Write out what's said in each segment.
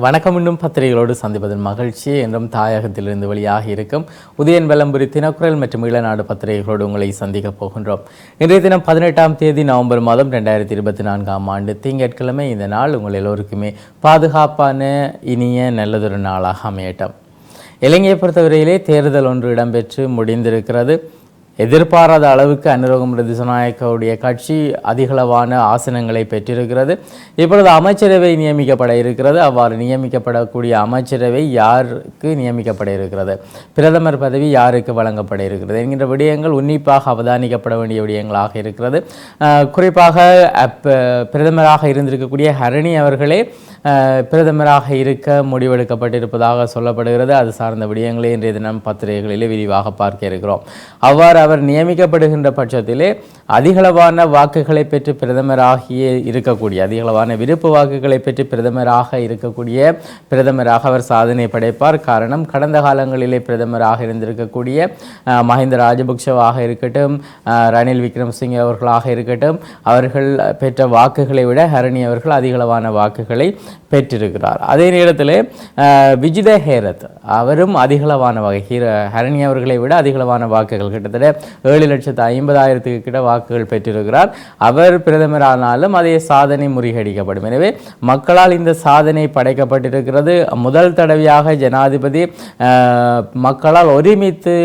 வணக்கம். இன்னும் பத்திரிகைகளோடு சந்திப்பதன் மகிழ்ச்சி. என்றும் தாயகத்திலிருந்து வெளியாக இருக்கும் உதயன் வெள்ளம்புரி தினக்குரல் மற்றும் ஈழநாடு பத்திரிகைகளோடு உங்களை சந்திக்கப் போகின்றோம். இன்றைய தினம் பதினெட்டாம் தேதி நவம்பர் மாதம் ரெண்டாயிரத்தி இருபத்தி நான்காம் ஆண்டு திங்கட்கிழமை இந்த நாள் உங்கள் எல்லோருக்குமே பாதுகாப்பான இனிய நல்லதொரு நாளாக அமையட்டும். இலங்கையை பொறுத்தவரையிலே தேர்தல் ஒன்று இடம்பெற்று முடிந்திருக்கிறது. எதிர்பாராத அளவுக்கு அனுரோகம் ரதிசநாயக்கவுடைய கட்சி அதிகளவான ஆசனங்களை பெற்றிருக்கிறது. இப்பொழுது அமைச்சரவை நியமிக்கப்பட இருக்கிறது. அவ்வாறு நியமிக்கப்படக்கூடிய அமைச்சரவை யாருக்கு நியமிக்கப்பட இருக்கிறது? பிரதமர் பதவி யாருக்கு வழங்கப்பட இருக்கிறது? என்கின்ற விடயங்கள் உன்னிப்பாக அவதானிக்கப்பட வேண்டிய விடயங்களாக இருக்கிறது. குறிப்பாக அப்ப பிரதமராக இருந்திருக்கக்கூடிய ஹரணி அவர்களே பிரதமராக இருக்க முடிவெடுக்கப்பட்டிருப்பதாக சொல்லப்படுகிறது. அது சார்ந்த விடயங்களை இன்றைய தினம் பத்திரிகைகளிலே விரிவாக பார்க்க இருக்கிறோம். அவ்வாறு அவர் நியமிக்கப்படுகின்ற பட்சத்திலே அதிகளவான வாக்குகளை பெற்று பிரதமராகிய இருக்கக்கூடிய அதிகளவான விருப்பு வாக்குகளை பெற்று பிரதமராக இருக்கக்கூடிய பிரதமராக அவர் சாதனை படைப்பார். காரணம் கடந்த காலங்களிலே பிரதமராக இருந்திருக்கக்கூடிய மஹிந்த ராஜபக்ஷவாக இருக்கட்டும் ரணில் விக்ரமசிங்கே அவர்களாக இருக்கட்டும் அவர்கள் பெற்ற வாக்குகளை விட ஹரணி அவர்கள் அதிகளவான வாக்குகளை பெற்றிருக்கிறார். அதே நேரத்தில் விஜித ஹேரத் அவரும் அதிகளவான வகை ஹீர ஹரணி அவர்களை விட அதிகளவான வாக்குகள் கிட்டத்தட்ட ஏழு லட்சத்து ஐம்பதாயிரத்துக்கு கிட்ட வாக்குகள் பெற்றிருக்கிறார். அவர் பிரதமரானாலும் அதே சாதனை முறியடிக்கப்படும் எனவே மக்களால் இந்த சாதனை படைக்கப்பட்டிருக்கிறது. முதல் தடவையாக ஜனாதிபதி மக்களால் ஒருமித்து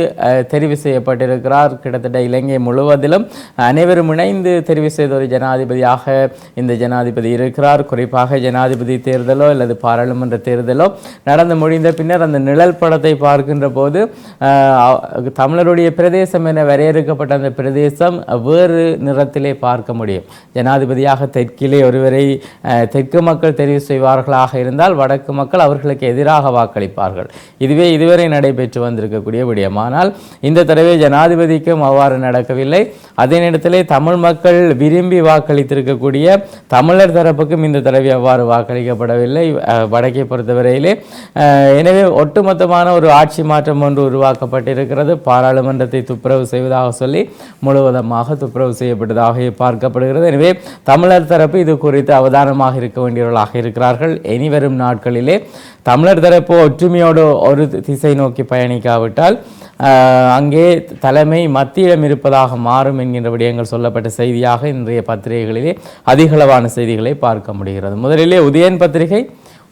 தெரிவு செய்யப்பட்டிருக்கிறார். கிட்டத்தட்ட இலங்கை முழுவதிலும் அனைவரும் இணைந்து தெரிவு செய்த ஒரு ஜனாதிபதியாக இந்த ஜனாதிபதி இருக்கிறார். குறிப்பாக ஜனாதிபதி தேர்தலோ அல்லது பாராளுமன்ற தேர்தலோ நடந்து முடிந்த பின்னர் அந்த நிழல் படத்தை பார்க்கின்ற போது தமிழருடைய பிரதேசம் என வரையறுக்கப்பட்ட அந்த பிரதேசம் வேறு நிறத்திலே பார்க்க முடியும். ஜனாதிபதியாக தெற்கிலே ஒருவரை தெற்கு மக்கள் தெரிவு செய்வார்களாக இருந்தால் வடக்கு மக்கள் அவர்களுக்கு எதிராக வாக்களிப்பார்கள். இதுவே இதுவரை நடைபெற்று வந்திருக்கக்கூடிய விடயம். ஆனால் இந்த தடவை ஜனாதிபதிக்கும் அவ்வாறு நடக்கவில்லை. அதே நேரத்திலே தமிழ் மக்கள் விரும்பி வாக்களித்திருக்கக்கூடிய தமிழர் தரப்புக்கும் இந்த தடவை அவ்வாறு வாக்களி அஹ், வடக்கை பொறுத்தவரையிலே எனவே ஒட்டுமொத்தமான ஒரு ஆட்சி மாற்றம் ஒன்று உருவாக்கப்பட்டிருக்கிறது. பாராளுமன்றத்தை துப்புரவு செய்வதாக சொல்லி முழுவதுமாக துப்புரவு செய்யப்பட்டதாக பார்க்கப்படுகிறது. எனவே தமிழர் தரப்பு இது குறித்து அவதானமாக இருக்க வேண்டியவர்களாக இருக்கிறார்கள். இனி வரும் நாட்களிலே தமிழர் தரப்பு ஒற்றுமையோடு ஒரு திசை நோக்கி பயணிக்காவிட்டால் அங்கே தலைமை மத்தியிடம் இருப்பதாக மாறும் என்கின்ற விடயங்கள் சொல்லப்பட்ட செய்தியாக இன்றைய பத்திரிகைகளிலே அதிகளவான செய்திகளை பார்க்க முடிகிறது. முதலிலே உதயன் பத்திரிகை.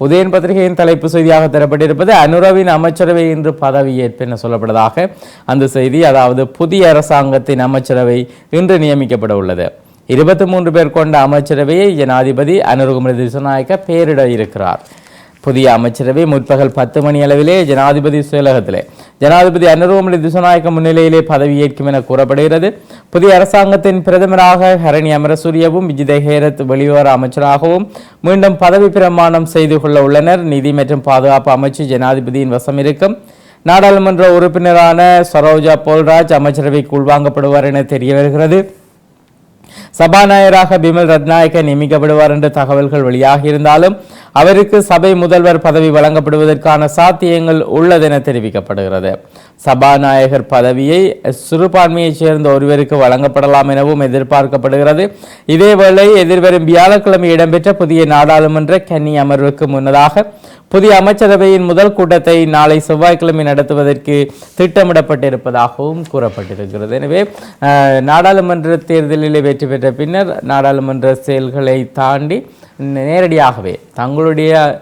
உதயன் பத்திரிகையின் தலைப்பு செய்தியாக தரப்பட்டிருப்பது அனுரவின் அமைச்சரவை இன்று பதவியேற்பு என சொல்லப்பட்டதாக அந்த செய்தி அதாவது புதிய அரசாங்கத்தின் அமைச்சரவை இன்று நியமிக்கப்பட உள்ளது. இருபத்தி மூன்று பேர் கொண்ட அமைச்சரவையை ஜனாதிபதி அனுருகுமரி திசுநாயக்க பெயரிட இருக்கிறார். புதிய அமைச்சரவை முற்பகல் பத்து மணி அளவிலே ஜனாதிபதி செயலகத்திலே. ஜனாதிபதி அனுரகுமரி திசுநாயக்க முன்னிலையிலே பதவியேற்கும் என கூறப்படுகிறது. புதிய அரசாங்கத்தின் பிரதமராக ஹரணி அமரசூரியவும் விஜித ஹேரத் வெளியுறவு அமைச்சராகவும் மீண்டும் பதவி பிரமாணம் செய்து கொள்ள உள்ளனர். நிதி மற்றும் பாதுகாப்பு அமைச்சு ஜனாதிபதியின் வசம் இருக்கும். நாடாளுமன்ற உறுப்பினரான சரோஜா போல்ராஜ் அமைச்சரவைக்கு உள்வாங்கப்படுவார் என தெரிய வருகிறது சபாநாயகராக பிமல் ரத்நாயக்க நியமிக்கப்படுவார் என்ற தகவல்கள் வெளியாக இருந்தாலும் அவருக்கு சபை முதல்வர் பதவி வழங்கப்படுவதற்கான சாத்தியங்கள் உள்ளதென தெரிவிக்கப்படுகிறது. சபாநாயகர் பதவியை சிறுபான்மையைச் சேர்ந்த ஒருவருக்கு வழங்கப்படலாம் எனவும் எதிர்பார்க்கப்படுகிறது. இதேவேளை எதிர்வரும் வியாழக்கிழமை இடம்பெற்ற புதிய நாடாளுமன்ற கன்னி அமர்வுக்கு முன்னதாக புதிய அமைச்சரவையின் முதல் கூட்டத்தை நாளை செவ்வாய்க்கிழமை நடத்துவதற்கு திட்டமிடப்பட்டிருப்பதாகவும் கூறப்பட்டிருக்கிறது. எனவே நாடாளுமன்ற தேர்தலில் வெற்றி பெற்ற பின்னர் நாடாளுமன்ற செயல்களை தாண்டி நேரடியாகவே தங்களுடைய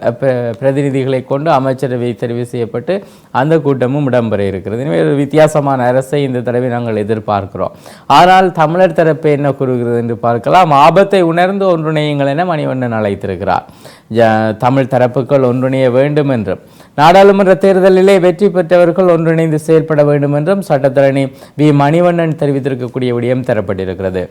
பிரதிநிதிகளை கொண்டு அமைச்சரவை தெரிவு செய்யப்பட்டு அந்த கூட்டமும் இடம்பெற இருக்கிறது. எனவே ஒரு வித்தியாசமான அரசை இந்த தடவை நாங்கள் எதிர்பார்க்கிறோம். ஆனால் தமிழர் தரப்பு என்ன கூறுகிறது என்று பார்க்கலாம். ஆபத்தை உணர்ந்து ஒன்றிணையுங்கள் என மணிவண்ணன் அழைத்திருக்கிறார். ஜ- தமிழ் தரப்புகள் ஒன்றிணைய வேண்டும் என்றும் நாடாளுமன்ற தேர்தலிலே வெற்றி பெற்றவர்கள் ஒன்றிணைந்து செயல்பட வேண்டும் என்றும் சட்டத்தரணி வி. மணிவண்ணன் தெரிவித்திருக்கக்கூடிய விடயம் தரப்பட்டிருக்கிறது.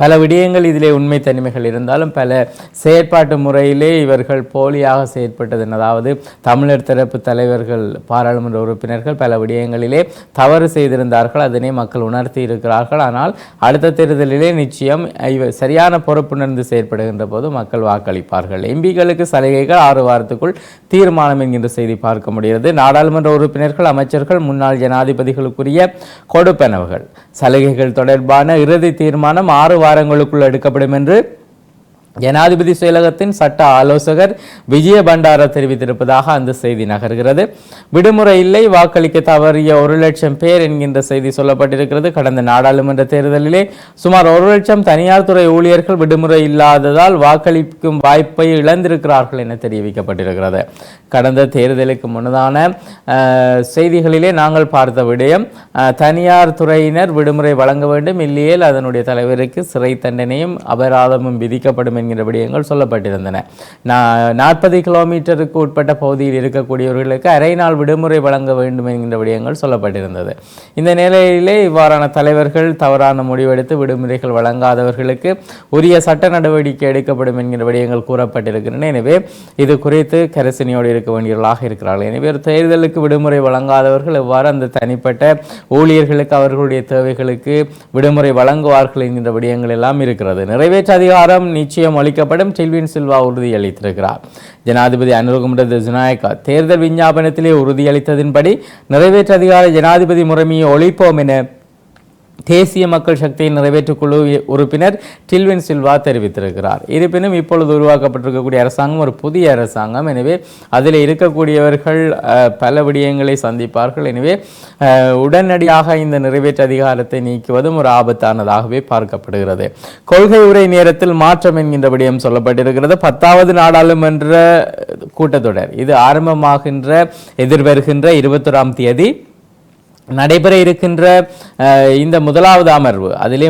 பல விடயங்கள் இதிலே உண்மை தனிமைகள் இருந்தாலும் பல செயற்பாட்டு முறையிலே இவர்கள் போலியாக செயற்பட்டது. அதாவது தமிழர் தரப்பு தலைவர்கள் பாராளுமன்ற உறுப்பினர்கள் பல விடயங்களிலே தவறு செய்திருந்தார்கள். அதனை மக்கள் உணர்த்தி இருக்கிறார்கள். ஆனால் அடுத்த தேர்தலிலே நிச்சயம் இவர் சரியான பொறுப்புணர்ந்து செயற்படுகின்ற போது மக்கள் வாக்களிப்பார்கள். எம்பிகளுக்கு சலுகைகள் ஆறு வாரத்துக்குள் தீர்மானம் என்கின்ற செய்தி பார்க்க முடிகிறது. நாடாளுமன்ற உறுப்பினர்கள் அமைச்சர்கள் முன்னாள் ஜனாதிபதிகளுக்குரிய கொடுப்பனவுகள். சலுகைகள் தொடர்பான இறுதி தீர்மானம் ஆறு வாரங்களுக்குள் எடுக்கப்படும் என்று ஜனாதிபதி செயலகத்தின் சட்ட ஆலோசகர் விஜய பண்டார தெரிவித்திருப்பதாக அந்த செய்தி நகர்கிறது. விடுமுறை இல்லை வாக்களிக்க தவறிய ஒரு லட்சம் பேர் என்கின்ற செய்தி சொல்லப்பட்டிருக்கிறது. கடந்த நாடாளுமன்ற தேர்தலிலே சுமார் ஒரு லட்சம் தனியார் துறை ஊழியர்கள் விடுமுறை இல்லாததால் வாக்களிக்கும் வாய்ப்பை இழந்திருக்கிறார்கள் என தெரிவிக்கப்பட்டிருக்கிறது. கடந்த தேர்தலுக்கு முன்னதான செய்திகளிலே நாங்கள் பார்த்த விடயம் தனியார் துறையினர் விடுமுறை வழங்க வேண்டும் இல்லையேல் அதனுடைய தலைவருக்கு சிறை தண்டனையும் அபராதமும் விதிக்கப்படும் என்கிற விடயங்கள் சொல்லப்பட்டிருந்தன. நாற்பது கிலோமீட்டருக்கு உட்பட்ட பகுதியில் இருக்கக்கூடியவர்களுக்கு அரை நாள் விடுமுறை வழங்க வேண்டும் என்கிற விடயங்கள் சொல்லப்பட்டிருந்தது. இந்த நிலையிலே இவ்வாறான தலைவர்கள் தவறான முடிவெடுத்து விடுமுறைகள் வழங்காதவர்களுக்கு உரிய சட்ட நடவடிக்கை எடுக்கப்படும் என்கிற விடயங்கள் கூறப்பட்டிருக்கின்றன. எனவே இது குறித்து கரசினியோடு இருக்க வேண்டியவர்களாக இருக்கிறார்கள். எனவே ஒரு தேர்தலுக்கு விடுமுறை வழங்காதவர்கள் எவ்வாறு அந்த தனிப்பட்ட ஊழியர்களுக்கு அவர்களுடைய தேவைகளுக்கு விடுமுறை வழங்குவார்கள் என்கின்ற விடயங்கள் எல்லாம் இருக்கிறது. நிறைவேற்று அதிகாரம் நிச்சயம் அளிக்கப்படும் செல்வின் சில்வா உறுதியளித்திருக்கிறார். ஜனாதிபதி அனுரகுமர திசுநாயக்கா தேர்தல் விஞ்ஞாபனத்திலே உறுதியளித்ததின்படி நிறைவேற்று அதிகார ஜனாதிபதி முறைமையை ஒழிப்போம் என தேசிய மக்கள் சக்தியின் நிறைவேற்றுக் குழு உறுப்பினர் டில்வின் சில்வா தெரிவித்திருக்கிறார். இருப்பினும் இப்பொழுது உருவாக்கப்பட்டிருக்கக்கூடிய அரசாங்கம் ஒரு புதிய அரசாங்கம். எனவே அதில் இருக்கக்கூடியவர்கள் பல விடயங்களை சந்திப்பார்கள். எனவே உடனடியாக இந்த நிறைவேற்று அதிகாரத்தை நீக்குவதும் ஒரு ஆபத்தானதாகவே பார்க்கப்படுகிறது. கொள்கை உரை நேரத்தில் மாற்றம் என்கின்ற விடயம் சொல்லப்பட்டிருக்கிறது. பத்தாவது நாடாளுமன்ற கூட்டத்தொடர். இது ஆரம்பமாகின்ற எதிர்வருகின்ற இருபத்தொராம் தேதி நடைபெற இருக்கின்ற இந்த முதலாவது அமர்வு அதிலே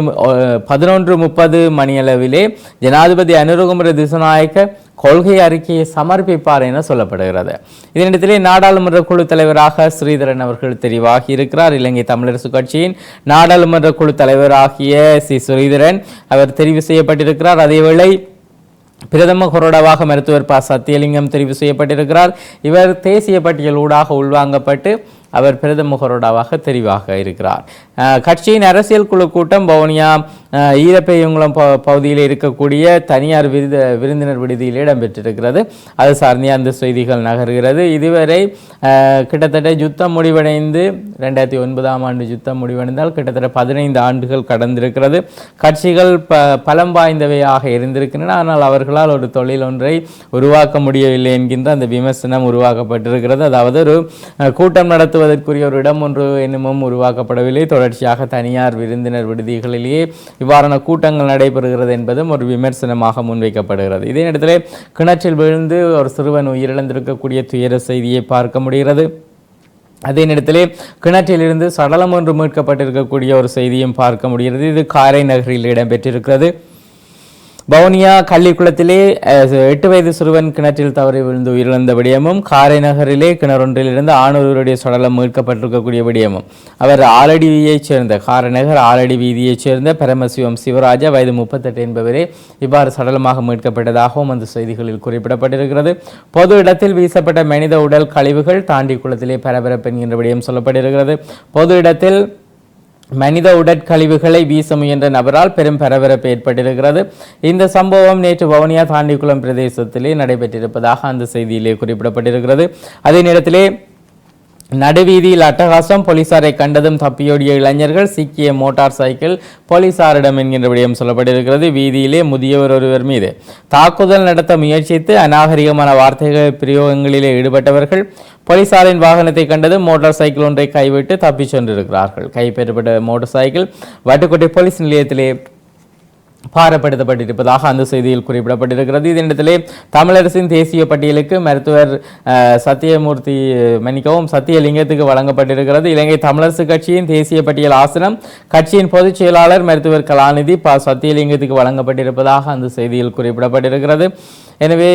பதினொன்று முப்பது மணியளவிலே ஜனாதிபதி அனுரகுமர திசுநாயக்க கொள்கை அறிக்கையை சமர்ப்பிப்பார் என சொல்லப்படுகிறது. இதனிடத்திலே நாடாளுமன்ற குழு தலைவராக ஸ்ரீதரன் அவர்கள் தெரிவாகி இருக்கிறார். இலங்கை தமிழரசு கட்சியின் நாடாளுமன்ற குழு தலைவராகிய சி. ஸ்ரீதரன் அவர் தெரிவு செய்யப்பட்டிருக்கிறார். அதேவேளை பிரதம கொறடாவாக மருத்துவர் ப. சத்தியலிங்கம் தெரிவு செய்யப்பட்டிருக்கிறார். இவர் தேசிய பட்டியல் ஊடாக உள்வாங்கப்பட்டு அவர் பிரதம தெரிவாக இருக்கிறார். கட்சியின் அரசியல் குழு கூட்டம் வவுனியா அஹ், ஈரப்பெய்யங்குளம் ப பகுதியில் இருக்கக்கூடிய தனியார் விருது விருந்தினர் விடுதியில் இடம்பெற்றிருக்கிறது. அது சார்ந்தே அந்த செய்திகள் நகர்கிறது. இதுவரை கிட்டத்தட்ட யுத்தம் முடிவடைந்து ரெண்டாயிரத்தி ஒன்பதாம் ஆண்டு யுத்தம் முடிவடைந்தால் கிட்டத்தட்ட பதினைந்து ஆண்டுகள் கடந்திருக்கிறது. கட்சிகள் ப பலம் வாய்ந்தவையாக இருந்திருக்கின்றன. ஆனால் அவர்களால் ஒரு தொழில் ஒன்றை உருவாக்க முடியவில்லை என்கின்ற அந்த விமர்சனம் உருவாக்கப்பட்டிருக்கிறது. அதாவது ஒரு கூட்டம் நடத்தும் நடத்துவதற்குரிய ஒரு இடம் ஒன்று இன்னமும் உருவாக்கப்படவில்லை. தொடர்ச்சியாக தனியார் விருந்தினர் விடுதிகளிலேயே இவ்வாறான கூட்டங்கள் நடைபெறுகிறது என்பதும் ஒரு விமர்சனமாக முன்வைக்கப்படுகிறது. இதே நேரத்தில் கிணற்றில் விழுந்து ஒரு சிறுவன் உயிரிழந்திருக்கக்கூடிய துயர செய்தியை பார்க்க முடிகிறது. அதே நேரத்திலே கிணற்றிலிருந்து சடலம் ஒன்று மீட்கப்பட்டிருக்கக்கூடிய ஒரு செய்தியும் பார்க்க முடிகிறது. இது காரை நகரில் இடம்பெற்றிருக்கிறது. வவுனியா கள்ளிக்குளத்திலே எட்டு வயது சிறுவன் கிணற்றில் தவறி விழுந்து உயிரிழந்த விடயமும் காரை நகரிலே கிணறொன்றிலிருந்து ஆணொருவருடைய சடலம் மீட்கப்பட்டிருக்கக்கூடிய விடயமும். அவர் ஆலடியைச் சேர்ந்த காரைநகர் ஆலடி வீதியைச் சேர்ந்த பரமசிவம் சிவராஜா வயது முப்பத்தெட்டு என்பவரே இவ்வாறு சடலமாக மீட்கப்பட்டதாகவும் அந்த செய்திகளில் குறிப்பிடப்பட்டிருக்கிறது. பொது இடத்தில் வீசப்பட்ட மனித உடல் கழிவுகள் தாண்டி குளத்திலே பரபரப்பு என்கின்ற விடயம் சொல்லப்பட்டிருக்கிறது. பொது இடத்தில் மனித உடற்கழிவுகளை வீச முயன்ற நபரால் பெரும் பரபரப்பு ஏற்பட்டிருக்கிறது. இந்த சம்பவம் நேற்று வவுனியா தாண்டிக்குளம் பிரதேசத்திலே நடைபெற்றிருப்பதாக அந்த செய்தியிலே குறிப்பிடப்பட்டிருக்கிறது. அதே நேரத்திலே நடுவீதியில் அட்டகாசம் போலீசாரை கண்டதும் தப்பியோடிய இளைஞர்கள் சிக்கிய மோட்டார் சைக்கிள் போலீசாரிடம் என்கின்ற விடயம் சொல்லப்பட்டிருக்கிறது. வீதியிலே முதியவர் ஒருவர் மீது தாக்குதல் நடத்த முயற்சித்து அநாகரிகமான வார்த்தைகள் பிரயோகங்களிலே ஈடுபட்டவர்கள் போலீசாரின் வாகனத்தை கண்டதும் மோட்டார் சைக்கிள் ஒன்றை கைவிட்டு தப்பிச் சென்றிருக்கிறார்கள். கைப்பற்றப்பட்ட மோட்டார் சைக்கிள் வட்டுக்கோட்டை போலீஸ் நிலையத்திலே பாரப்படுத்தப்பட்டிருப்பதாக அந்த செய்தியில் குறிப்பிடப்பட்டிருக்கிறது. இதனிடத்திலே தமிழரசின் தேசிய பட்டியலுக்கு மருத்துவர் சத்தியமூர்த்தி மன்னிக்கவும் சத்தியலிங்கத்துக்கு வழங்கப்பட்டிருக்கிறது. இலங்கை தமிழரசு கட்சியின் தேசிய பட்டியல் ஆசனம் கட்சியின் பொதுச் செயலாளர் மருத்துவர் கலாநிதி ப சத்தியலிங்கத்துக்கு வழங்கப்பட்டிருப்பதாக அந்த செய்தியில் குறிப்பிடப்பட்டிருக்கிறது. எனவே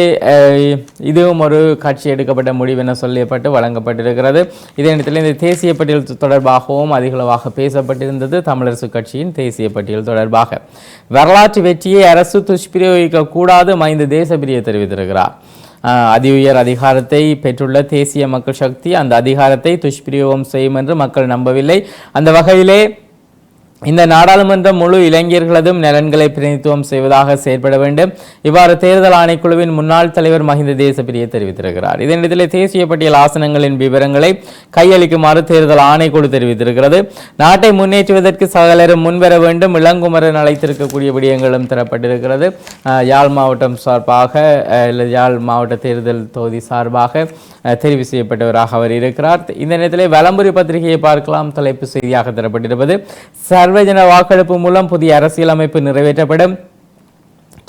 இதுவும் ஒரு கட்சி எடுக்கப்பட்ட முடிவு என சொல்லப்பட்டு வழங்கப்பட்டிருக்கிறது. இதே நேரத்தில் இந்த தேசிய பட்டியல் தொடர்பாகவும் அதிகளவாக பேசப்பட்டிருந்தது தமிழரசு கட்சியின் தேசிய பட்டியல் தொடர்பாக. வரலாற்று வெற்றியை அரசு துஷ்பிரயோகிக்க கூடாது மைந்த தேசபிரிய தெரிவித்திருக்கிறார். அதி உயர் அதிகாரத்தை பெற்றுள்ள தேசிய மக்கள் சக்தி அந்த அதிகாரத்தை துஷ்பிரயோகம் செய்யும் என்று மக்கள் நம்பவில்லை. அந்த வகையிலே இந்த நாடாளுமன்றம் முழு இளைஞர்களதும் நலன்களை பிரதிநிதித்துவம் செய்வதாக செயற்பட வேண்டும். இவ்வாறு தேர்தல் ஆணைக்குழுவின் முன்னாள் தலைவர் மஹிந்த தேசப்பிரிய தெரிவித்திருக்கிறார். இதனிடத்தில் தேசிய பட்டியல் ஆசனங்களின் விவரங்களை கையளிக்குமாறு தேர்தல் ஆணைக்குழு தெரிவித்திருக்கிறது. நாட்டை முன்னேற்றுவதற்கு சகலரும் முன்வர வேண்டும். இளங்குமரன் அழைத்திருக்கக்கூடிய விடயங்களும் தரப்பட்டிருக்கிறது. யாழ் மாவட்டம் சார்பாக இல்லை யாழ் மாவட்ட தேர்தல் தொகுதி சார்பாக தெரிவு செய்யப்பட்டவராக அவர் இருக்கிறார். இந்த நேரத்தில் வலம்புரி பத்திரிகையை பார்க்கலாம். தலைப்பு செய்தியாக தரப்பட்டிருப்பது சர்வஜன வாக்கெடுப்பு மூலம் புதிய அரசியலமைப்பு நிறைவேற்றப்படும்.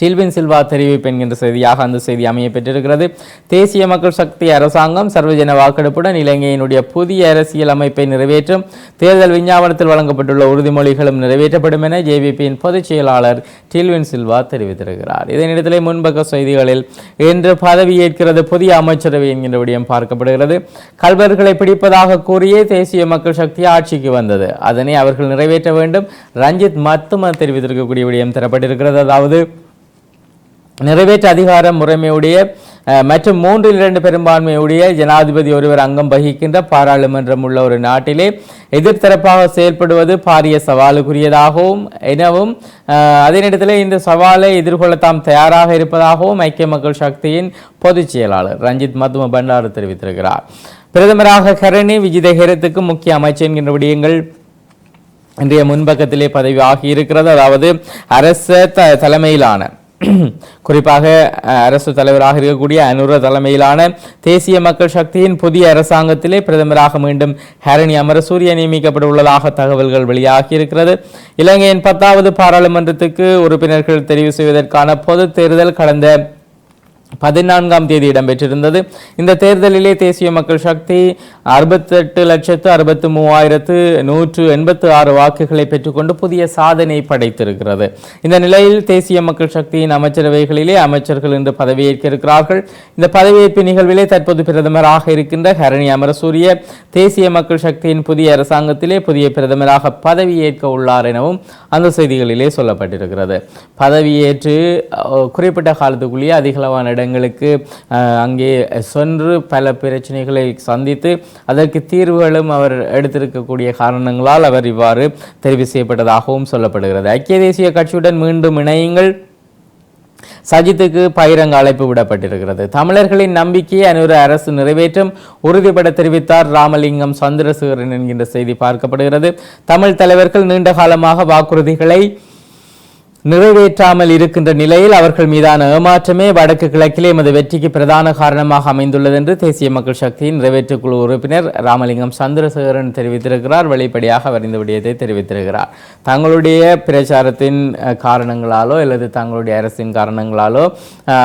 டில்வின் சில்வா தெரிவிப்பு என்கின்ற செய்தியாக அந்த செய்தி அமைய பெற்றிருக்கிறது. தேசிய மக்கள் சக்தி அரசாங்கம் சர்வஜன வாக்கெடுப்புடன் இலங்கையினுடைய புதிய அரசியல் அமைப்பை நிறைவேற்றும் தேர்தல் விஞ்ஞாபனத்தில் வழங்கப்பட்டுள்ள உறுதிமொழிகளும் நிறைவேற்றப்படும் என ஜேவிபியின் பொதுச் செயலாளர் டில்வின் சில்வா தெரிவித்திருக்கிறார். இதனிடத்திலே முன்பக்க செய்திகளில் இன்று பதவியேற்கிறது புதிய அமைச்சரவை என்கின்ற விடயம் பார்க்கப்படுகிறது. கல்வர்களை பிடிப்பதாக கூறியே தேசிய மக்கள் சக்தி ஆட்சிக்கு வந்தது. அதனை அவர்கள் நிறைவேற்ற வேண்டும். ரஞ்சித் மத்தும தெரிவித்திருக்கக்கூடிய விடயம் தரப்பட்டிருக்கிறது. அதாவது நிறைவேற்று அதிகார முறைமையுடைய மற்றும் மூன்றில் இரண்டு பெரும்பான்மையுடைய ஜனாதிபதி ஒருவர் அங்கம் வகிக்கின்ற பாராளுமன்றம் உள்ள ஒரு நாட்டிலே எதிர்த்தரப்பாக செயல்படுவது பாரிய சவாலுக்குரியதாகவும் எனவும் அதே நேரத்தில் இந்த சவாலை எதிர்கொள்ள தாம் தயாராக இருப்பதாகவும் ஐக்கிய மக்கள் சக்தியின் பொதுச் செயலாளர் ரஞ்சித் மதும பண்டாரு தெரிவித்திருக்கிறார். பிரதமராக கரணி விஜிதஹேரத்துக்கு முக்கிய அமைச்சர் என்கின்ற விடயங்கள் இன்றைய முன்பக்கத்திலே பதவி ஆகியிருக்கிறது அதாவது அரச த தலைமையிலான குறிப்பாக அரசு தலைவராக இருக்கக்கூடிய அனுர தலைமையிலான தேசிய மக்கள் சக்தியின் புதிய அரசாங்கத்திலே பிரதமராக மீண்டும் ஹரணி அமரசூரிய நியமிக்கப்பட உள்ளதாக தகவல்கள் வெளியாகி இருக்கிறது இலங்கையின் பத்தாவது பாராளுமன்றத்துக்கு உறுப்பினர்கள் தெரிவு செய்வதற்கான பொது தேர்தல் கடந்த பதினான்காம் தேதி இடம்பெற்றிருந்தது. இந்த தேர்தலிலே தேசிய மக்கள் சக்தி அறுபத்தெட்டு லட்சத்து அறுபத்து மூவாயிரத்து நூற்று எண்பத்து ஆறு வாக்குகளை பெற்றுக்கொண்டு புதிய சாதனை படைத்திருக்கிறது. இந்த நிலையில் தேசிய மக்கள் சக்தியின் அமைச்சரவைகளிலே அமைச்சர்கள் இன்று பதவியேற்க இருக்கிறார்கள். இந்த பதவியேற்பு நிகழ்விலே தற்போது பிரதமராக இருக்கின்ற ஹரணி அமரசூரிய தேசிய மக்கள் சக்தியின் புதிய அரசாங்கத்திலே புதிய பிரதமராக பதவியேற்க உள்ளார் எனவும் அந்த செய்திகளிலே சொல்லப்பட்டிருக்கிறது. பதவியேற்று குறிப்பிட்ட காலத்துக்குள்ளேயே அதிகளவான இடம் இடங்களுக்கு அங்கே சென்று பல பிரச்சனைகளை சந்தித்து அதற்கு தீர்வுகளும் அவர் எடுத்திருக்கக்கூடிய காரணங்களால் அவர் இவ்வாறு தெரிவு செய்யப்பட்டதாகவும் சொல்லப்படுகிறது. ஐக்கிய தேசிய கட்சியுடன் மீண்டும் இணையுங்கள். சஜித்துக்கு பகிரங்க அழைப்பு விடப்பட்டிருக்கிறது. தமிழர்களின் நம்பிக்கையை அனுர அரசு நிறைவேற்றும் உறுதிபட தெரிவித்தார் ராமலிங்கம் சந்திரசேகரன் என்கின்ற செய்தி பார்க்கப்படுகிறது. தமிழ் தலைவர்கள் நீண்ட காலமாக வாக்குறுதிகளை நிறைவேற்றாமல் இருக்கின்ற நிலையில் அவர்கள் மீதான ஏமாற்றமே வடக்கு கிழக்கிலே எமது வெற்றிக்கு பிரதான காரணமாக அமைந்துள்ளது என்று தேசிய மக்கள் சக்தியின் நிறைவேற்றுக்குழு உறுப்பினர் ராமலிங்கம் சந்திரசேகரன் தெரிவித்திருக்கிறார். வெளிப்படையாக அவர் இந்த விடயத்தை தெரிவித்திருக்கிறார். தங்களுடைய பிரச்சாரத்தின் காரணங்களாலோ அல்லது தங்களுடைய அரசின் காரணங்களாலோ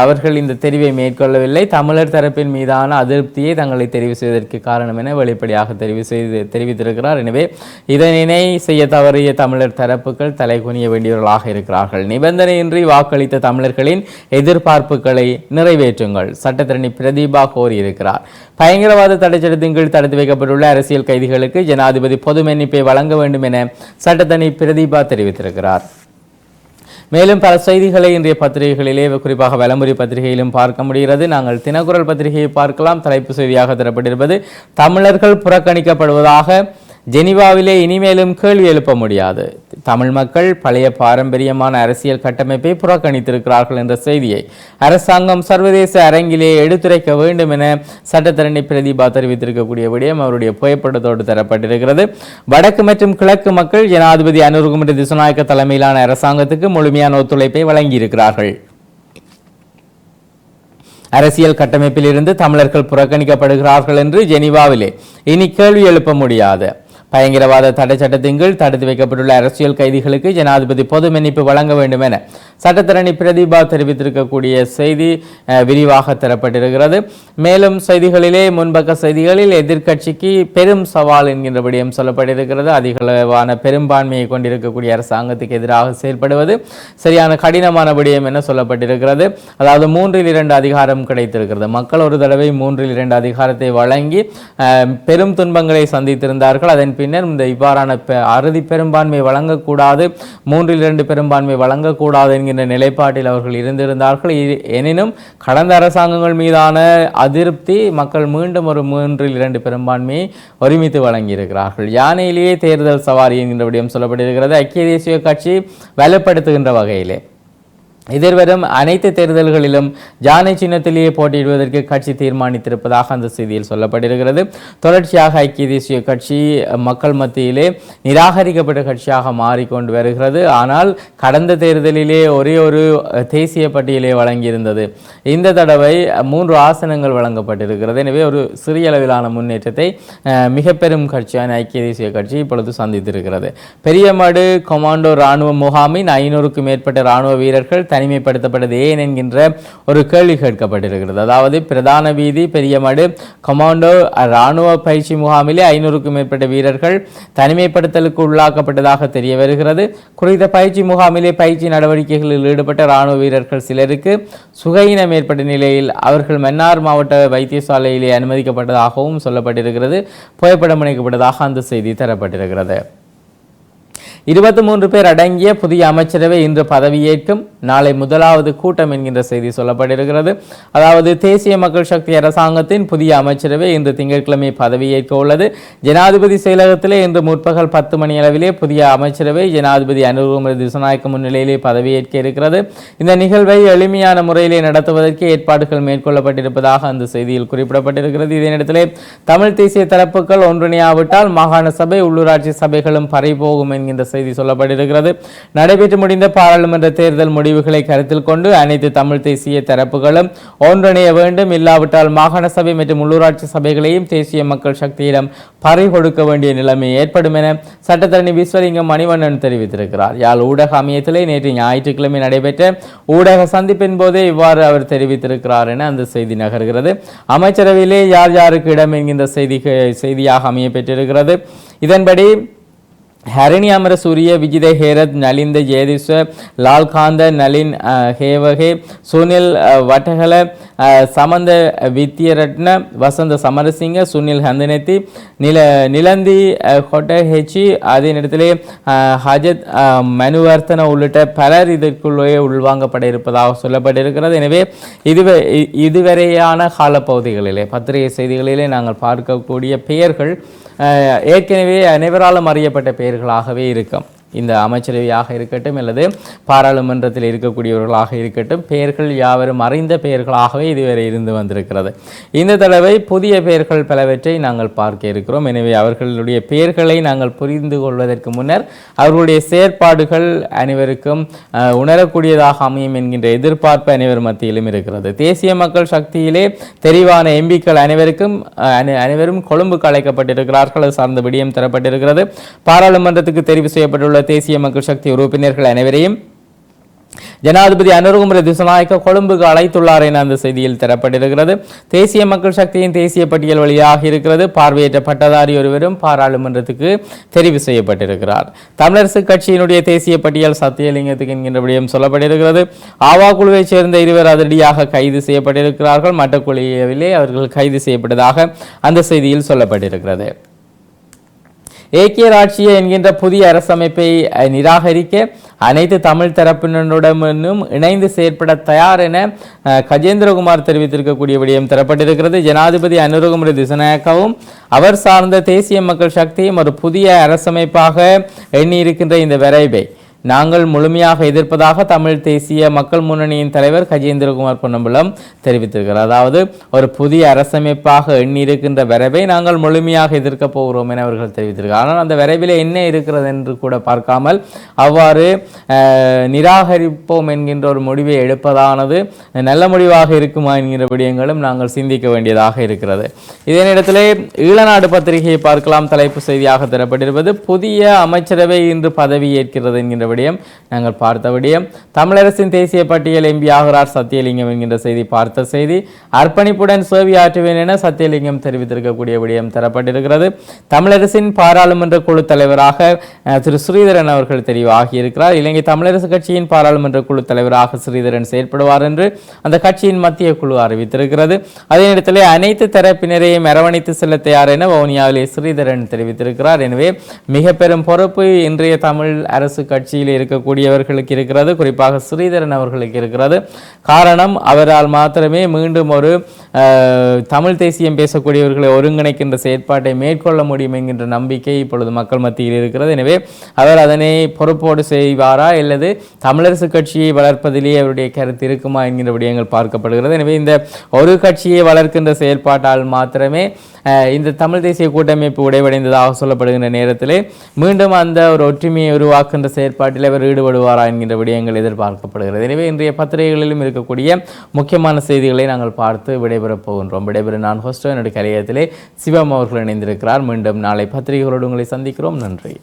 அவர்கள் இந்த தெரிவை மேற்கொள்ளவில்லை. தமிழர் தரப்பின் மீதான அதிருப்தியை தங்களை தெரிவு செய்வதற்கு காரணம் என வெளிப்படையாக தெரிவு செய்து தெரிவித்திருக்கிறார். எனவே இதனை செய்ய தவறிய தமிழர் தரப்புகள் தலைகுனிய வேண்டியவர்களாக இருக்கிறார்கள். நிபந்தனையின்றி வாக்களித்த தமிழர்களின் எதிர்பார்ப்புகளை நிறைவேற்றுங்கள் சட்டத்திரணி பிரதீபா கோரியிருக்கிறார். பயங்கரவாத தடைச்சட்டத்தின் கீழ் தடுத்து வைக்கப்பட்டுள்ள அரசியல் கைதிகளுக்கு ஜனாதிபதி பொது மன்னிப்பை வழங்க வேண்டும் என சட்டத்தனி பிரதீபா தெரிவித்திருக்கிறார். மேலும் பல செய்திகளை இன்றைய பத்திரிகைகளிலே குறிப்பாக வலமுறை பத்திரிகையிலும் பார்க்க முடிகிறது. நாங்கள் தினக்குரல் பத்திரிகையை பார்க்கலாம். தலைப்பு செய்தியாக தரப்பட்டிருப்பது தமிழர்கள் புறக்கணிக்கப்படுவதாக ஜெனிவாவிலே இனிமேலும் கேள்வி எழுப்ப முடியாது. தமிழ் மக்கள் பழைய பாரம்பரியமான அரசியல் கட்டமைப்பை புறக்கணித்திருக்கிறார்கள் என்ற செய்தியை அரசாங்கம் சர்வதேச அரங்கிலே எடுத்துரைக்க வேண்டும் என சட்டத்தரணி பிரதீபா தெரிவித்திருக்கக்கூடிய விடயம் அவருடைய புகைப்படத்தோடு தரப்பட்டிருக்கிறது. வடக்கு மற்றும் கிழக்கு மக்கள் ஜனாதிபதி அனுருகுமரி திசுநாயக்க தலைமையிலான அரசாங்கத்துக்கு முழுமையான ஒத்துழைப்பை வழங்கியிருக்கிறார்கள். அரசியல் கட்டமைப்பில் இருந்து தமிழர்கள் புறக்கணிக்கப்படுகிறார்கள் என்று ஜெனிவாவிலே இனி கேள்வி எழுப்ப முடியாது. பயங்கரவாத தடை சட்டத்தின் கீழ் தடுத்து வைக்கப்பட்டுள்ள அரசியல் கைதிகளுக்கு ஜனாதிபதி பொது மன்னிப்பு வழங்க வேண்டும் என சட்டத்தரணி பிரதீபா தெரிவித்திருக்கக்கூடிய செய்தி விரிவாக தரப்பட்டிருக்கிறது. மேலும் செய்திகளிலே முன்பக்க செய்திகளில் எதிர்க்கட்சிக்கு பெரும் சவால் என்கின்ற விடயம் சொல்லப்பட்டிருக்கிறது. அதிகளவான பெரும்பான்மையை கொண்டிருக்கக்கூடிய அரசாங்கத்துக்கு எதிராக செயல்படுவது சரியான கடினமான விடயம் என சொல்லப்பட்டிருக்கிறது. அதாவது மூன்றில் இரண்டு அதிகாரம் கிடைத்திருக்கிறது. மக்கள் ஒரு தடவை மூன்றில் இரண்டு அதிகாரத்தை வழங்கி பெரும் துன்பங்களை சந்தித்திருந்தார்கள். அதன் பின்னர் இந்த இவ்வாறான பெ- அறுதி பெரும்பான்மை வழங்கக்கூடாது மூன்றில் இரண்டு பெரும்பான்மை வழங்கக்கூடாது என்கின்ற நிலைப்பாட்டில் அவர்கள் இருந்திருந்தார்கள். எனினும் கடந்த அரசாங்கங்கள் மீதான அதிருப்தி மக்கள் மீண்டும் ஒரு மூன்றில் இரண்டு பெரும்பான்மையை ஒருமித்து வழங்கியிருக்கிறார்கள். யானையிலேயே தேர்தல் சவாரி என்கின்ற விடயம் சொல்லப்பட்டிருக்கிறது. ஐக்கிய தேசிய கட்சி வலுப்படுத்துகின்ற வகையிலே. எதிர்வரும் அனைத்து தேர்தல்களிலும் ஜானை சின்னத்திலேயே போட்டியிடுவதற்கு கட்சி தீர்மானித்திருப்பதாக அந்த செய்தியில் சொல்லப்பட்டிருக்கிறது. தொடர்ச்சியாக ஐக்கிய தேசிய கட்சி மக்கள் மத்தியிலே நிராகரிக்கப்பட்ட கட்சியாக மாறிக்கொண்டு வருகிறது. ஆனால் கடந்த தேர்தலிலே ஒரே ஒரு தேசிய பட்டியலே வழங்கியிருந்தது. இந்த தடவை மூன்று ஆசனங்கள் வழங்கப்பட்டிருக்கிறது. எனவே ஒரு சிறிய அளவிலான முன்னேற்றத்தை மிகப்பெரும் மிக பெரும் கட்சியான ஐக்கிய தேசிய கட்சி இப்பொழுது சந்தித்திருக்கிறது. பெரியமடு கொமாண்டோ இராணுவ முகாமின் ஐநூறுக்கும் மேற்பட்ட இராணுவ வீரர்கள் தனிமைப்படுத்தப்பட்டது ஏன் என்கின்ற ஒரு கேள்வி கேட்கப்பட்டிருக்கிறது. அதாவது பிரதான வீதி பெரியமடு கமாண்டோ இராணுவ பயிற்சி முகாமிலே ஐநூறுக்கும் மேற்பட்ட வீரர்கள் தனிமைப்படுத்தலுக்கு உள்ளாக்கப்பட்டதாக தெரிய வருகிறது. குறித்த பயிற்சி முகாமிலே பயிற்சி நடவடிக்கைகளில் ஈடுபட்ட இராணுவ வீரர்கள் சிலருக்கு சுகையினம் ஏற்பட்ட நிலையில் அவர்கள் மன்னார் மாவட்ட வைத்தியசாலையிலே அனுமதிக்கப்பட்டதாகவும் சொல்லப்பட்டிருக்கிறது. புகைப்படம் இணைக்கப்பட்டதாக அந்த செய்தி தரப்பட்டிருக்கிறது. இருபத்தி மூன்று பேர் அடங்கிய புதிய அமைச்சரவை இன்று பதவியேற்கும். நாளை முதலாவது கூட்டம் என்கின்ற செய்தி சொல்லப்பட்டிருக்கிறது. அதாவது தேசிய மக்கள் சக்தி அரசாங்கத்தின் புதிய அமைச்சரவை இன்று திங்கட்கிழமை பதவியேற்க உள்ளது. ஜனாதிபதி செயலகத்திலே இன்று முற்பகல் பத்து மணி அளவிலே புதிய அமைச்சரவை ஜனாதிபதி அனுகுமரி திசநாயக்க முன்னிலையிலே பதவியேற்க இருக்கிறது. இந்த நிகழ்வை எளிமையான முறையிலே நடத்துவதற்கு ஏற்பாடுகள் மேற்கொள்ளப்பட்டிருப்பதாக அந்த செய்தியில் குறிப்பிடப்பட்டிருக்கிறது. இதே நேரத்திலே தமிழ் தேசிய தரப்புகள் ஒன்றிணையாவிட்டால் மாகாண சபை உள்ளூராட்சி சபைகளும் பறிபோகும் என்கின்ற செய்தி சொல்லப்பட்டிருக்கிறது. நடைபெற்று முடிந்த பாராளுமன்ற தேர்தல் முடிவுகளை கருத்தில் கொண்டு அனைத்து தமிழ் தேசிய தரப்புகளும் ஒன்றிணைய வேண்டும். இல்லாவிட்டால் மாகாண சபை மற்றும் உள்ளூராட்சி சபைகளையும் தேசிய மக்கள் சக்தியிடம் பறை கொடுக்க வேண்டிய நிலைமை ஏற்படும் என சட்டத்தரணி விஸ்வலிங்கம் மணிவண்ணன் தெரிவித்திருக்கிறார். யாழ் ஊடக அமையத்திலே நேற்று ஞாயிற்றுக்கிழமை நடைபெற்ற ஊடக சந்திப்பின் போதே இவ்வாறு அவர் தெரிவித்திருக்கிறார் என அந்த செய்தி நகர்கிறது. அமைச்சரவையிலே யார் யாருக்கு இடம் என்கின்ற செய்தி செய்தியாக அமைய பெற்றிருக்கிறது இதன்படி ஹரணி அமரசூரிய விஜித ஹேரத் நலிந்த ஜெயதிஸ்வ லால்காந்த நலின் ஹேவகே சுனில் வட்டகல சமந்த வித்தியரட்ன வசந்த சமரசிங்க சுனில் ஹந்தனத்தி நில நிலந்தி அஹ், கொட்ட ஹெச்சி அதே நேரத்திலே ஹஜத் மனுவர்த்தன உள்ளிட்ட பலர் இதற்குள்ளேயே உள்வாங்கப்பட இருப்பதாக சொல்லப்பட்டிருக்கிறது. எனவே இதுவே இதுவரையான காலப்பகுதிகளிலே பத்திரிகை செய்திகளிலே நாங்கள் பார்க்கக்கூடிய பெயர்கள் ஏற்கனவே அனைவராலும் அறியப்பட்ட பெயர்களாகவே இருக்கும். இந்த அமைச்சரவையாக இருக்கட்டும் அல்லது பாராளுமன்றத்தில் இருக்கக்கூடியவர்களாக இருக்கட்டும் பெயர்கள் யாவரும் அறிந்த பெயர்களாகவே இதுவரை இருந்து வந்திருக்கிறது. இந்த தடவை புதிய பெயர்கள் பலவற்றை நாங்கள் பார்க்க இருக்கிறோம். எனவே அவர்களுடைய பெயர்களை நாங்கள் புரிந்து கொள்வதற்கு முன்னர் அவர்களுடைய செயற்பாடுகள் அனைவருக்கும் உணரக்கூடியதாக அமையும் என்கின்ற எதிர்பார்ப்பு அனைவர் மத்தியிலும் இருக்கிறது. தேசிய மக்கள் சக்தியிலே தெரிவான எம்பிக்கள் அனைவருக்கும் அனைவரும் கொழும்புக்கு அழைக்கப்பட்டிருக்கிறார்கள். அது சார்ந்த விடியம் தரப்பட்டிருக்கிறது. பாராளுமன்றத்துக்கு தெரிவு செய்யப்பட்டுள்ள தேசிய மக்கள் சக்தி உறுப்பினர்கள் அனைவரையும் ஜனாதிபதி அனுரகுமர திசுநாயக்க கொழும்புக்கு அழைத்துள்ளார் என அந்த செய்தியில் தரப்பட்டிருக்கிறது. தேசிய மக்கள் சக்தியின் தேசிய பட்டியல் வழியாக இருக்கிறது. பார்வையற்ற பட்டதாரி ஒருவரும் பாராளுமன்றத்துக்கு தெரிவு செய்யப்பட்டிருக்கிறார். தமிழரசு கட்சியினுடைய தேசிய பட்டியல் சத்தியலிங்கத்துக்கு என்கின்ற சொல்லப்பட்டிருக்கிறது. ஆவா குழுவைச் சேர்ந்த இருவர் அதிரடியாக கைது செய்யப்பட்டிருக்கிறார்கள். மற்ற குழுவிலே அவர்கள் கைது செய்யப்பட்டதாக அந்த செய்தியில் சொல்லப்பட்டிருக்கிறது. ஏக்கிய ராட்சிய என்கின்ற புதிய அரசமைப்பை நிராகரிக்க அனைத்து தமிழ் தரப்பினருடனும் இணைந்து செயற்பட தயார் என கஜேந்திரகுமார் தெரிவித்திருக்கக்கூடிய விடயம் தரப்பட்டிருக்கிறது. ஜனாதிபதி அனுரகுமரி திசநாயக்கவும் அவர் சார்ந்த தேசிய மக்கள் சக்தியும் ஒரு புதிய அரசமைப்பாக எண்ணியிருக்கின்ற இந்த விரைவை. நாங்கள் முழுமையாக எதிர்ப்பதாக தமிழ் தேசிய மக்கள் முன்னணியின் தலைவர் கஜேந்திரகுமார் பொன்னம்பலம் தெரிவித்திருக்கிறார். அதாவது ஒரு புதிய அரசமைப்பாக எண்ணியிருக்கின்ற வரைவை நாங்கள் முழுமையாக எதிர்க்கப் போகிறோம் என அவர்கள் தெரிவித்திருக்கிறார். ஆனால் அந்த வரைவில் என்ன இருக்கிறது என்று கூட பார்க்காமல் அவ்வாறு நிராகரிப்போம் என்கின்ற ஒரு முடிவை எடுப்பதானது நல்ல முடிவாக இருக்குமா என்கிற விடயங்களும் நாங்கள் சிந்திக்க வேண்டியதாக இருக்கிறது. இதே நேரத்திலே ஈழநாடு பத்திரிகையை பார்க்கலாம் தலைப்பு செய்தியாக தரப்பட்டிருப்பது புதிய அமைச்சரவை இன்று பதவி ஏற்கிறது என்கின்ற விடயம் நாங்கள் பார்த்த விடயம். தமிழரசின் தேசிய பட்டியல் எம்பி ஆகிறார் சத்தியலிங்கம் என்கின்ற செய்தி பார்த்த செய்தி. அர்ப்பணிப்புடன் சேவை ஆற்றுவேன் என சத்தியலிங்கம் தெரிவித்திருக்கக்கூடிய விடயம் தரப்பட்டிருக்கிறது. தமிழரசின் பாராளுமன்ற குழு தலைவராக திரு ஸ்ரீதரன் அவர்கள் தெரிவாகியிருக்கிறார். இலங்கை தமிழரசு கட்சியின் பாராளுமன்ற குழு தலைவராக ஸ்ரீதரன் செயற்படுவார் என்று அந்த கட்சியின் மத்திய குழு அறிவித்திருக்கிறது. அதே நேரத்தில் அனைத்து தரப்பினரையும் அரவணைத்து செல்ல தயார் என வவுனியாவிலே ஸ்ரீதரன் தெரிவித்திருக்கிறார். எனவே மிக பெரும் பொறுப்பு இன்றைய தமிழ் அரசு கட்சி கட்சியில் இருக்கக்கூடியவர்களுக்கு இருக்கிறது குறிப்பாக ஸ்ரீதரன் அவர்களுக்கு இருக்கிறது. காரணம் அவரால் மாத்திரமே மீண்டும் ஒரு தமிழ் தேசியம் பேசக்கூடியவர்களை ஒருங்கிணைக்கின்ற செயற்பாட்டை மேற்கொள்ள முடியும் என்கின்ற நம்பிக்கை இப்பொழுது மக்கள் மத்தியில் இருக்கிறது. எனவே அவர் அதனை பொறுப்போடு செய்வாரா அல்லது தமிழரசு கட்சியை வளர்ப்பதிலேயே அவருடைய கருத்து இருக்குமா என்கின்ற விடயங்கள் பார்க்கப்படுகிறது. எனவே இந்த ஒரு கட்சியை வளர்க்கின்ற செயல்பாட்டால் மாத்திரமே இந்த தமிழ் தேசிய கூட்டமைப்பு உடைவடைந்ததாக சொல்லப்படுகின்ற நேரத்தில் மீண்டும் அந்த ஒரு ஒற்றுமையை உருவாக்குகின்ற செயற்பாட்டில் அவர் ஈடுபடுவாரா என்கின்ற விடயங்கள் எதிர்பார்க்கப்படுகிறது. எனவே இன்றைய பத்திரிகைகளிலும் இருக்கக்கூடிய முக்கியமான செய்திகளை நாங்கள் பார்த்து விடை நடைபெறப் போகின்றோம் விடைபெறும் நான் ஹோஸ்டோ. என்னுடைய கலையத்திலே சிவம் அவர்கள் இணைந்திருக்கிறார். மீண்டும் நாளை பத்திரிகைகளோடு உங்களை சந்திக்கிறோம். நன்றி.